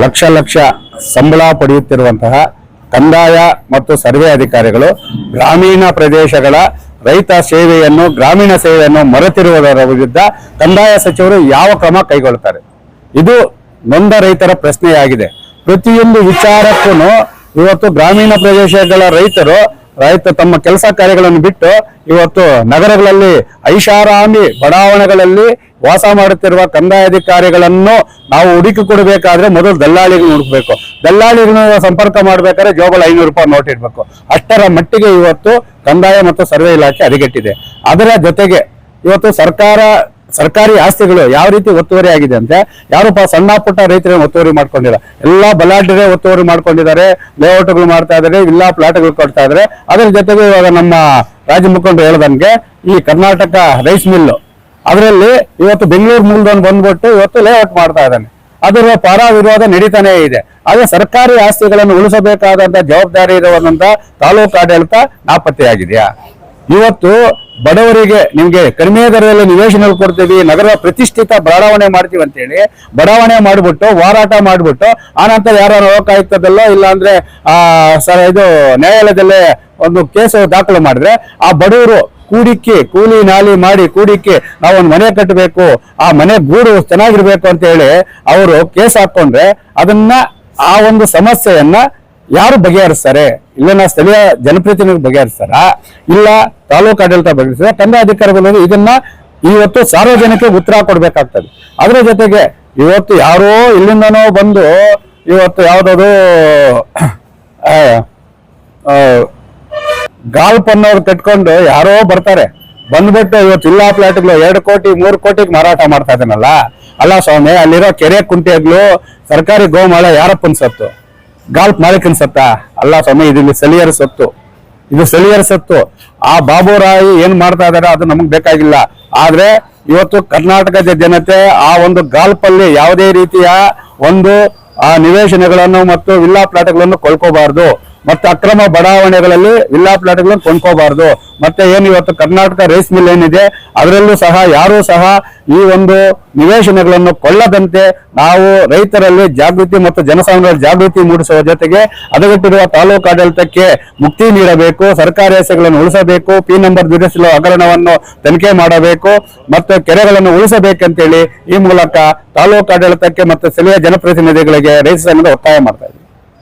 ಲಕ್ಷ ಲಕ್ಷ ಸಂಬಳ ಪಡೆಯುತ್ತಿರುವಂತಹ ಕಂದಾಯ ಮತ್ತು ಸರ್ವೆ ಅಧಿಕಾರಿಗಳು ಗ್ರಾಮೀಣ ಪ್ರದೇಶಗಳ ರೈತ ಸೇವೆಯನ್ನು, ಗ್ರಾಮೀಣ ಸೇವೆಯನ್ನು ಮರೆತಿರುವುದರ ವಿರುದ್ಧ ಕಂದಾಯ ಸಚಿವರು ಯಾವ ಕ್ರಮ ಕೈಗೊಳ್ಳುತ್ತಾರೆ? ಇದು ನೊಂದ ರೈತರ ಪ್ರಶ್ನೆಯಾಗಿದೆ. ಪ್ರತಿಯೊಂದು ವಿಚಾರಕ್ಕೂ ಇವತ್ತು ಗ್ರಾಮೀಣ ಪ್ರದೇಶಗಳ ರೈತರು, ರೈತ ತಮ್ಮ ಕೆಲಸ ಕಾರ್ಯಗಳನ್ನು ಬಿಟ್ಟು ಇವತ್ತು ನಗರಗಳಲ್ಲಿ ಐಷಾರಾಮಿ ಬಡಾವಣೆಗಳಲ್ಲಿ ವಾಸ ಮಾಡುತ್ತಿರುವ ಕಂದಾಯ ಅಧಿಕಾರಿಗಳನ್ನು ನಾವು ಹುಡುಕಿ ಕೊಡಬೇಕಾದ್ರೆ ಮೊದಲು ದಲ್ಲಾಳಿಗಳು ಹುಡುಕ್ಬೇಕು. ದಲ್ಲಾಳಿಗಳನ್ನ ಸಂಪರ್ಕ ಮಾಡ್ಬೇಕಾದ್ರೆ ಜೋಬಲ್ ಐನೂರು ರೂಪಾಯಿ ನೋಟ್ ಇಡ್ಬೇಕು. ಅಷ್ಟರ ಮಟ್ಟಿಗೆ ಇವತ್ತು ಕಂದಾಯ ಮತ್ತು ಸರ್ವೆ ಇಲಾಖೆ ಹದಗೆಟ್ಟಿದೆ ಅದರ ಜೊತೆಗೆ ಇವತ್ತು ಸರ್ಕಾರ, ಸರ್ಕಾರಿ ಆಸ್ತಿಗಳು ಯಾವ ರೀತಿ ಒತ್ತುವರಿ ಆಗಿದೆ ಅಂತ ಯಾರು ಪ ಸಣ್ಣ ಪುಟ್ಟ ರೈತರೇ ಒತ್ತುವರಿ ಮಾಡ್ಕೊಂಡಿಲ್ಲ. ಎಲ್ಲಾ ಬಲಾಢ್ಯರೇ ಒತ್ತುವರಿ ಮಾಡ್ಕೊಂಡಿದ್ದಾರೆ. ಲೇಔಟ್ಗಳು ಮಾಡ್ತಾ ಇದ್ದಾರೆ. ಇಲ್ಲ ಪ್ಲಾಟ್ಗಳು ಕೊಡ್ತಾ ಇದ್ದಾರೆ. ಅದರ ಜೊತೆಗೆ ಇವಾಗ ನಮ್ಮ ರಾಜ್ಯ ಮುಖಂಡರು ಹೇಳ್ದಂಗೆ ಈ ಕರ್ನಾಟಕ ರೈಸ್ ಮಿಲ್ಲು ಅದರಲ್ಲಿ ಇವತ್ತು ಬೆಂಗಳೂರು ಮೂಲದವನು ಬಂದ್ಬಿಟ್ಟು ಇವತ್ತು ಲೇಔಟ್ ಮಾಡ್ತಾ ಇದ್ದಾನೆ. ಅದರ ಪರ ವಿರೋಧ ನಡೀತಾನೆ ಇದೆ. ಆದರೆ ಸರ್ಕಾರಿ ಆಸ್ತಿಗಳನ್ನು ಉಳಿಸಬೇಕಾದಂತ ಜವಾಬ್ದಾರಿ ಇರುವಂತ ತಾಲೂಕು ಆಡಳಿತ ನಾಪತ್ತೆಯಾಗಿದೆಯಾ? ಇವತ್ತು ಬಡವರಿಗೆ ನಿಮ್ಗೆ ಕಡಿಮೆ ದರದಲ್ಲಿ ನಿವೇಶನ ಕೊಡ್ತೀವಿ ನಗರ ಪ್ರತಿಷ್ಠಿತ ಬಡಾವಣೆ ಮಾಡ್ತೀವಿ ಅಂತೇಳಿ ಬಡಾವಣೆ ಮಾಡಿಬಿಟ್ಟು, ಹೋರಾಟ ಮಾಡಿಬಿಟ್ಟು ಆನಂತರ ಯಾರು ಇಲ್ಲ ಅಂದ್ರೆ ಆ, ಸರ್, ಇದು ನ್ಯಾಯಾಲಯದಲ್ಲೇ ಒಂದು ಕೇಸು ದಾಖಲು ಮಾಡಿದ್ರೆ ಆ ಬಡವರು ಕೂಡಿಕ್ಕೆ, ಕೂಲಿ ನಾಲಿ ಮಾಡಿ ಕೂಡಿಕ್ಕೆ ನಾವೊಂದು ಮನೆ ಕಟ್ಟಬೇಕು ಆ ಮನೆ ಗೂಡು ಚೆನ್ನಾಗಿರ್ಬೇಕು ಅಂತ ಹೇಳಿ ಅವರು ಕೇಸ್ ಹಾಕೊಂಡ್ರೆ ಅದನ್ನ ಆ ಒಂದು ಸಮಸ್ಯೆಯನ್ನ ಯಾರು ಬಗೆಹರಿಸ್ತಾರೆ? ಇಲ್ಲಿನ ಸ್ಥಳೀಯ ಜನಪ್ರತಿನಿಧಿ ಬಗೆಹರಿಸ್ತಾರ? ಇಲ್ಲ ತಾಲೂಕು ಆಡಳಿತ ಬಗೆಹರಿಸ್ತಾರೆ? ಕಂದಾಯ ಅಧಿಕಾರಿಗಳು ಇದನ್ನ ಇವತ್ತು ಸಾರ್ವಜನಿಕ ಉತ್ತರ ಕೊಡ್ಬೇಕಾಗ್ತದೆ. ಅದರ ಜೊತೆಗೆ ಇವತ್ತು ಯಾರೋ ಇಲ್ಲಿಂದನೋ ಬಂದು ಇವತ್ತು ಯಾವ್ದದು ಅನ್ನೋರು ಕಟ್ಕೊಂಡು ಯಾರೋ ಬರ್ತಾರೆ. ಬಂದ್ಬಿಟ್ಟು ಇವತ್ತು ಇಲ್ಲ ಫ್ಲಾಟ್ಗಳು ಎರಡು ಕೋಟಿ, ಮೂರು ಕೋಟಿಗೆ ಮಾರಾಟ ಮಾಡ್ತಾ ಇದ್ದಾನಲ್ಲ. ಅಲ್ಲ ಸ್ವಾಮಿ, ಅಲ್ಲಿರೋ ಕೆರೆ ಕುಂಟೆಗಳು ಸರ್ಕಾರಿ ಗೋಮಾಳ ಯಾರಪ್ಪನ ಸತ್ತು? ಗಾಲ್ಪ್ ಮಾಲೀಕನ ಸತ್ತ? ಅಲ್ಲ ಸ್ವಾಮಿ, ಇದು ಇಲ್ಲಿ ಸ್ಥಳೀಯರ ಸತ್ತು. ಇದು ಸ್ಥಳೀಯರ ಸತ್ತು. ಆ ಬಾಬುರಾಯಿ ಏನ್ ಮಾಡ್ತಾ ಇದಾರೆ ಅದು ನಮಗ್ ಬೇಕಾಗಿಲ್ಲ. ಆದ್ರೆ ಇವತ್ತು ಕರ್ನಾಟಕದ ಜನತೆ ಆ ಒಂದು ಗಾಲ್ಪಲ್ಲಿ ಯಾವುದೇ ರೀತಿಯ ಒಂದು ಆ ನಿವೇಶನಗಳನ್ನು ಮತ್ತು ವಿಲ್ಲಾ ಪ್ಲಾಟ್ಗಳನ್ನು ಕೊಳ್ಳಕೋಬಾರ್ದು. ಮತ್ತೆ ಅಕ್ರಮ ಬಡಾವಣೆಗಳಲ್ಲಿ ವಿಲ್ಲಾ ಪ್ಲಾಟ್ಗಳನ್ನು ಕೊಂಡ್ಕೋಬಾರ್ದು. ಮತ್ತೆ ಏನು ಇವತ್ತು ಕರ್ನಾಟಕ ರೈಸ್ ಮಿಲ್ ಏನಿದೆ? ಅದರಲ್ಲೂ ಸಹ ಯಾರೂ ಸಹ ಈ ಒಂದು ನಿವೇಶನಗಳನ್ನು ಕೊಳ್ಳದಂತೆ ನಾವು ರೈತರಲ್ಲಿ ಜಾಗೃತಿ ಮತ್ತು ಜನಸಾಮಾನ್ಯರ ಜಾಗೃತಿ ಮೂಡಿಸುವ ಜೊತೆಗೆ ಹದಗೆಟ್ಟಿರುವ ತಾಲೂಕು ಆಡಳಿತಕ್ಕೆ ಮುಕ್ತಿ ನೀಡಬೇಕು, ಸರ್ಕಾರಿ ಹೆಸರುಗಳನ್ನು ಉಳಿಸಬೇಕು ಪಿ ನಂಬರ್ ದುರಿಸಲು ಹಗರಣವನ್ನು ತನಿಖೆ ಮಾಡಬೇಕು ಮತ್ತು ಕೆರೆಗಳನ್ನು ಉಳಿಸಬೇಕಂತೇಳಿ ಈ ಮೂಲಕ ತಾಲೂಕು ಆಡಳಿತಕ್ಕೆ ಮತ್ತು ಸ್ಥಳೀಯ ಜನಪ್ರತಿನಿಧಿಗಳಿಗೆ ರೈತ ಸಂಘದ ಒತ್ತಾಯ ಮಾಡ್ತಾ